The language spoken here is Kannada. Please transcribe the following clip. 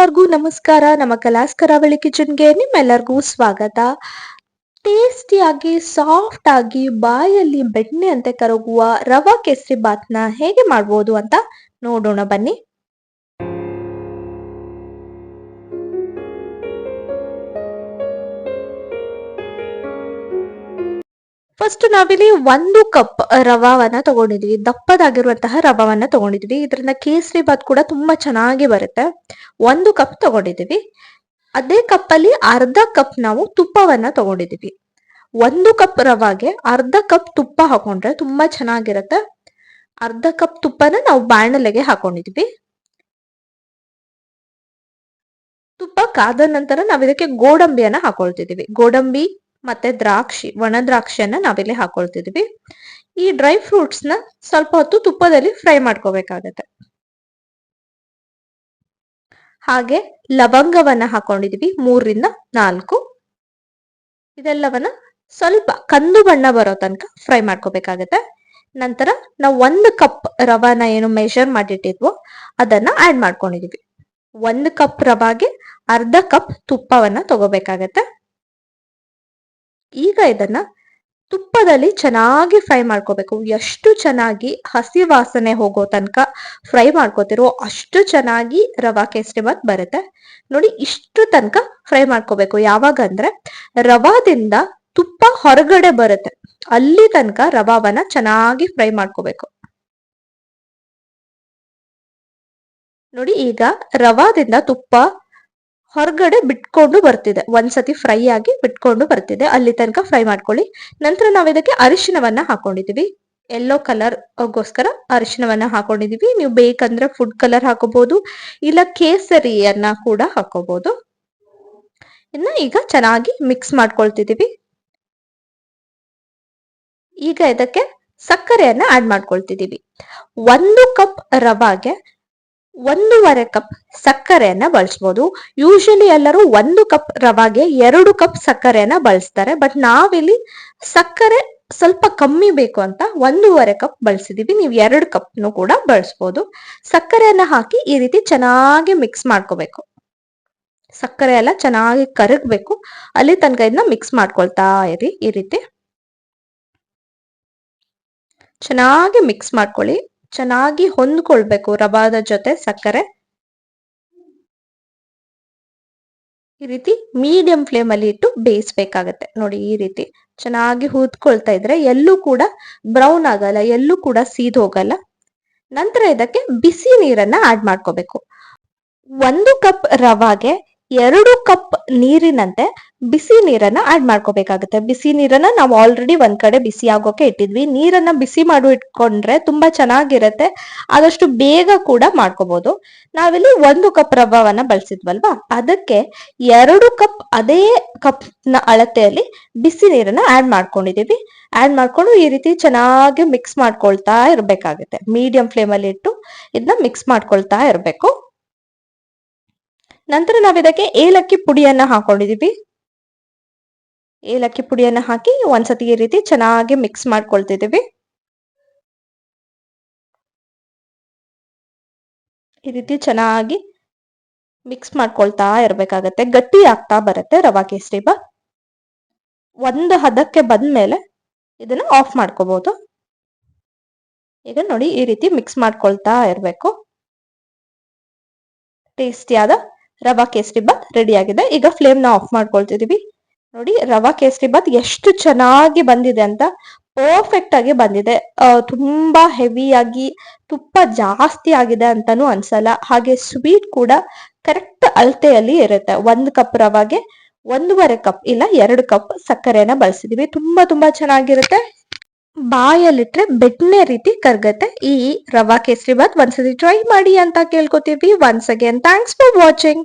ಎಲ್ಲರಿಗೂ ನಮಸ್ಕಾರ. ನಮ್ಮ ಕಲಾಸ್ ಕರಾವಳಿ ಕಿಚನ್ಗೆ ನಿಮ್ಮೆಲ್ಲರಿಗೂ ಸ್ವಾಗತ. ಟೇಸ್ಟಿಯಾಗಿ, ಸಾಫ್ಟ್ ಆಗಿ, ಬಾಯಲ್ಲಿ ಬೆಣ್ಣೆ ಅಂತೆ ಕರಗುವ ರವಾ ಕೇಸರಿ ಬಾತ್ನ ಹೇಗೆ ಮಾಡ್ಬೋದು ಅಂತ ನೋಡೋಣ ಬನ್ನಿ. ಫಸ್ಟ್ ನಾವಿಲ್ಲಿ ಒಂದು ಕಪ್ ರವಾವನ್ನ ತಗೊಂಡಿದ್ವಿ. ದಪ್ಪದಾಗಿರುವಂತಹ ರವಾವನ್ನ ತಗೊಂಡಿದ್ವಿ. ಇದರಿಂದ ಕೇಸರಿ ಬಾತ್ ಕೂಡ ತುಂಬಾ ಚೆನ್ನಾಗಿ ಬರುತ್ತೆ. ಒಂದು ಕಪ್ ತಗೊಂಡಿದ್ವಿ ಅದೇ ಕಪ್ ಅಲ್ಲಿ ಅರ್ಧ ಕಪ್ ನಾವು ತುಪ್ಪವನ್ನ ತಗೊಂಡಿದ್ವಿ ಒಂದು ಕಪ್ ರವಾಗೆ ಅರ್ಧ ಕಪ್ ತುಪ್ಪ ಹಾಕೊಂಡ್ರೆ ತುಂಬಾ ಚೆನ್ನಾಗಿರುತ್ತೆ. ಅರ್ಧ ಕಪ್ ತುಪ್ಪನ ನಾವು ಬಾಣಲೆಗೆ ಹಾಕೊಂಡಿದ್ವಿ ತುಪ್ಪ ಕಾದ ನಂತರ ನಾವ್ ಇದಕ್ಕೆ ಗೋಡಂಬಿಯನ್ನ ಹಾಕೊಳ್ತಿದೀವಿ ಗೋಡಂಬಿ ಮತ್ತೆ ದ್ರಾಕ್ಷಿ, ಒಣ ದ್ರಾಕ್ಷಿಯನ್ನ ನಾವಿಲ್ಲಿ ಹಾಕೊಳ್ತಿದ್ವಿ. ಈ ಡ್ರೈ ಫ್ರೂಟ್ಸ್ನ ಸ್ವಲ್ಪ ಹೊತ್ತು ತುಪ್ಪದಲ್ಲಿ ಫ್ರೈ ಮಾಡ್ಕೋಬೇಕಾಗತ್ತೆ. ಹಾಗೆ ಲವಂಗವನ್ನ ಹಾಕೊಂಡಿದ್ವಿ ಮೂರರಿಂದ ನಾಲ್ಕು. ಇದೆಲ್ಲವನ್ನ ಸ್ವಲ್ಪ ಕಂದು ಬಣ್ಣ ಬರೋ ತನಕ ಫ್ರೈ ಮಾಡ್ಕೋಬೇಕಾಗತ್ತೆ. ನಂತರ ನಾವು ಒಂದು ಕಪ್ ರವಾನ ಏನು ಮೆಷರ್ ಮಾಡಿಟ್ಟಿದ್ವೋ ಅದನ್ನ ಆಡ್ ಮಾಡ್ಕೊಂಡಿದೀವಿ. ಒಂದು ಕಪ್ ರವಾಗೆ ಅರ್ಧ ಕಪ್ ತುಪ್ಪವನ್ನ ತಗೋಬೇಕಾಗತ್ತೆ. ಈಗ ಇದನ್ನ ತುಪ್ಪದಲ್ಲಿ ಚೆನ್ನಾಗಿ ಫ್ರೈ ಮಾಡ್ಕೋಬೇಕು. ಎಷ್ಟು ಚೆನ್ನಾಗಿ ಹಸಿ ವಾಸನೆ ಹೋಗೋ ತನಕ ಫ್ರೈ ಮಾಡ್ಕೋತಿರೋ ಅಷ್ಟು ಚೆನ್ನಾಗಿ ರವಾ ಕೇಸರಿ ಬಾತ್ ಬರುತ್ತೆ. ನೋಡಿ, ಇಷ್ಟು ತನಕ ಫ್ರೈ ಮಾಡ್ಕೋಬೇಕು. ಯಾವಾಗ ಅಂದ್ರೆ ರವಾದಿಂದ ತುಪ್ಪ ಹೊರಗಡೆ ಬರುತ್ತೆ. ಅಲ್ಲಿ ತನಕ ರವಾವನ್ನ ಚೆನ್ನಾಗಿ ಫ್ರೈ ಮಾಡ್ಕೋಬೇಕು. ನೋಡಿ, ಈಗ ರವಾದಿಂದ ತುಪ್ಪ ಹೊರಗಡೆ ಬಿಟ್ಕೊಂಡು ಬರ್ತಿದೆ. ಒಂದ್ಸತಿ ಫ್ರೈ ಆಗಿ ಬಿಟ್ಕೊಂಡು ಬರ್ತಿದೆ. ಅಲ್ಲಿ ತನಕ ಫ್ರೈ ಮಾಡ್ಕೊಳ್ಳಿ. ನಂತರ ನಾವು ಇದಕ್ಕೆ ಅರಿಶಿನವನ್ನ ಹಾಕೊಂಡಿದೀವಿ. ಎಲ್ಲೋ ಕಲರ್ ಗೋಸ್ಕರ ಅರಿಶಿನವನ್ನ ಹಾಕೊಂಡಿದೀವಿ. ನೀವು ಬೇಕಂದ್ರೆ ಫುಡ್ ಕಲರ್ ಹಾಕೋಬಹುದು ಇಲ್ಲ ಕೇಸರಿಯನ್ನ ಕೂಡ ಹಾಕೋಬಹುದು ಇನ್ನ ಈಗ ಚೆನ್ನಾಗಿ ಮಿಕ್ಸ್ ಮಾಡ್ಕೊಳ್ತಿದೀವಿ. ಈಗ ಇದಕ್ಕೆ ಸಕ್ಕರೆಯನ್ನ ಆಡ್ ಮಾಡ್ಕೊಳ್ತಿದೀವಿ. ಒಂದು ಕಪ್ ರವಾಗೆ ಒಂದೂವರೆ ಕಪ್ ಸಕ್ಕರೆಯನ್ನ ಬಳಸ್ಬೋದು. ಯೂಶಲಿ ಎಲ್ಲರೂ ಒಂದು ಕಪ್ ರವಾಗೆ ಎರಡು ಕಪ್ ಸಕ್ಕರೆಯನ್ನ ಬಳಸ್ತಾರೆ. ಬಟ್ ನಾವಿಲ್ಲಿ ಸಕ್ಕರೆ ಸ್ವಲ್ಪ ಕಮ್ಮಿ ಬೇಕು ಅಂತ ಒಂದೂವರೆ ಕಪ್ ಬಳಸಿದೀವಿ. ನೀವು ಎರಡು ಕಪ್ನು ಕೂಡ ಬಳಸ್ಬೋದು. ಸಕ್ಕರೆಯನ್ನ ಹಾಕಿ ಈ ರೀತಿ ಚೆನ್ನಾಗಿ ಮಿಕ್ಸ್ ಮಾಡ್ಕೋಬೇಕು. ಸಕ್ಕರೆ ಎಲ್ಲ ಚೆನ್ನಾಗಿ ಕರಗ್ಬೇಕು. ಅಲ್ಲಿ ತನಕ ಇದನ್ನ ಮಿಕ್ಸ್ ಮಾಡ್ಕೊಳ್ತಾ ಇರಿ ಈ ರೀತಿ. ಚೆನ್ನಾಗಿ ಮಿಕ್ಸ್ ಮಾಡ್ಕೊಳ್ಳಿ. ಚೆನ್ನಾಗಿ ಹೊಂದ್ಕೊಳ್ಬೇಕು ರವಾದ ಜೊತೆ ಸಕ್ಕರೆ. ಈ ರೀತಿ ಮೀಡಿಯಂ ಫ್ಲೇಮ್ ಅಲ್ಲಿ ಇಟ್ಟು ಬೇಯಿಸ್ಬೇಕಾಗತ್ತೆ. ನೋಡಿ ಈ ರೀತಿ ಚೆನ್ನಾಗಿ ಹೂದ್ಕೊಳ್ತಾ ಇದ್ರೆ ಎಲ್ಲೂ ಕೂಡ ಬ್ರೌನ್ ಆಗಲ್ಲ, ಎಲ್ಲೂ ಕೂಡ ಸೀದ್ ಹೋಗಲ್ಲ. ನಂತರ ಇದಕ್ಕೆ ಬಿಸಿ ನೀರನ್ನ ಆಡ್ ಮಾಡ್ಕೋಬೇಕು. ಒಂದು ಕಪ್ ರವಾಗೆ ಎರಡು ಕಪ್ ನೀರಿನಂತೆ ಬಿಸಿ ನೀರನ್ನ ಆಡ್ ಮಾಡ್ಕೋಬೇಕಾಗುತ್ತೆ. ಬಿಸಿ ನೀರನ್ನ ನಾವು ಆಲ್ರೆಡಿ ಒಂದ್ ಕಡೆ ಬಿಸಿ ಆಗೋಕೆ ಇಟ್ಟಿದ್ವಿ. ನೀರನ್ನ ಬಿಸಿ ಮಾಡು ಇಟ್ಕೊಂಡ್ರೆ ತುಂಬಾ ಚೆನ್ನಾಗಿರತ್ತೆ. ಆದಷ್ಟು ಬೇಗ ಕೂಡ ಮಾಡ್ಕೋಬಹುದು ನಾವಿಲ್ಲಿ ಒಂದು ಕಪ್ ರವವನ್ನ ಬಳಸಿದ್ವಲ್ವಾ? ಅದಕ್ಕೆ ಎರಡು ಕಪ್ ಅದೇ ಕಪ್ನ ಅಳತೆಯಲ್ಲಿ ಬಿಸಿ ನೀರನ್ನ ಆಡ್ ಮಾಡ್ಕೊಂಡಿದೀವಿ. ಆಡ್ ಮಾಡ್ಕೊಂಡು ಈ ರೀತಿ ಚೆನ್ನಾಗಿ ಮಿಕ್ಸ್ ಮಾಡ್ಕೊಳ್ತಾ ಇರ್ಬೇಕಾಗುತ್ತೆ. ಮೀಡಿಯಂ ಫ್ಲೇಮ್ ಅಲ್ಲಿ ಇಟ್ಟು ಇದನ್ನ ಮಿಕ್ಸ್ ಮಾಡ್ಕೊಳ್ತಾ ಇರ್ಬೇಕು. ನಂತರ ನಾವಿದಕ್ಕೆ ಏಲಕ್ಕಿ ಪುಡಿಯನ್ನ ಹಾಕೊಂಡಿದೀವಿ. ಏಲಕ್ಕಿ ಪುಡಿಯನ್ನ ಹಾಕಿ ಒಂದ್ಸತಿ ಈ ರೀತಿ ಚೆನ್ನಾಗಿ ಮಿಕ್ಸ್ ಮಾಡ್ಕೊಳ್ತಿದ್ದೀವಿ. ಈ ರೀತಿ ಚೆನ್ನಾಗಿ ಮಿಕ್ಸ್ ಮಾಡ್ಕೊಳ್ತಾ ಇರ್ಬೇಕಾಗತ್ತೆ. ಗಟ್ಟಿ ಆಗ್ತಾ ಬರುತ್ತೆ ರವಾ ಕೇಸರಿ ಬಾತ್ ಒಂದು ಹದಕ್ಕೆ ಬಂದ್ಮೇಲೆ ಇದನ್ನ ಆಫ್ ಮಾಡ್ಕೋಬಹುದು ಈಗ ನೋಡಿ ಈ ರೀತಿ ಮಿಕ್ಸ್ ಮಾಡ್ಕೊಳ್ತಾ ಇರಬೇಕು. ಟೇಸ್ಟಿಯಾದ ರವಾ ಕೇಸರಿ ಬಾತ್ ರೆಡಿ ಆಗಿದೆ. ಈಗ ಫ್ಲೇಮ್ನ ಆಫ್ ಮಾಡ್ಕೊಳ್ತಿದೀವಿ ನೋಡಿ ರವಾ ಕೇಸರಿ ಬಾತ್ ಎಷ್ಟು ಚೆನ್ನಾಗಿ ಬಂದಿದೆ ಅಂತ ಪರ್ಫೆಕ್ಟ್ ಆಗಿ ಬಂದಿದೆ. ತುಂಬಾ ಹೆವಿಯಾಗಿ ತುಪ್ಪ ಜಾಸ್ತಿ ಆಗಿದೆ ಅಂತಾನು ಅನ್ಸಲ್ಲ. ಹಾಗೆ ಸ್ವೀಟ್ ಕೂಡ ಕರೆಕ್ಟ್ ಅಳತೆಯಲ್ಲಿ ಇರುತ್ತೆ. ಒಂದು ಕಪ್ ರವಾಗೆ ಒಂದೂವರೆ ಕಪ್ ಇಲ್ಲ ಎರಡು ಕಪ್ ಸಕ್ಕರೆನ ಬಳಸಿದೀವಿ. ತುಂಬಾ ತುಂಬಾ ಚೆನ್ನಾಗಿರುತ್ತೆ. ಬಾಯಲ್ಲಿಟ್ರೆ ಬೆಣ್ಣೆ ರೀತಿ ಕರ್ಗತ್ತೆ. ಈ ರವಾ ಕೇಸರಿ ಬಾತ್ ಒಂದ್ಸತಿ ಟ್ರೈ ಮಾಡಿ ಅಂತ ಕೇಳ್ಕೊತೀವಿ. Once again thanks for watching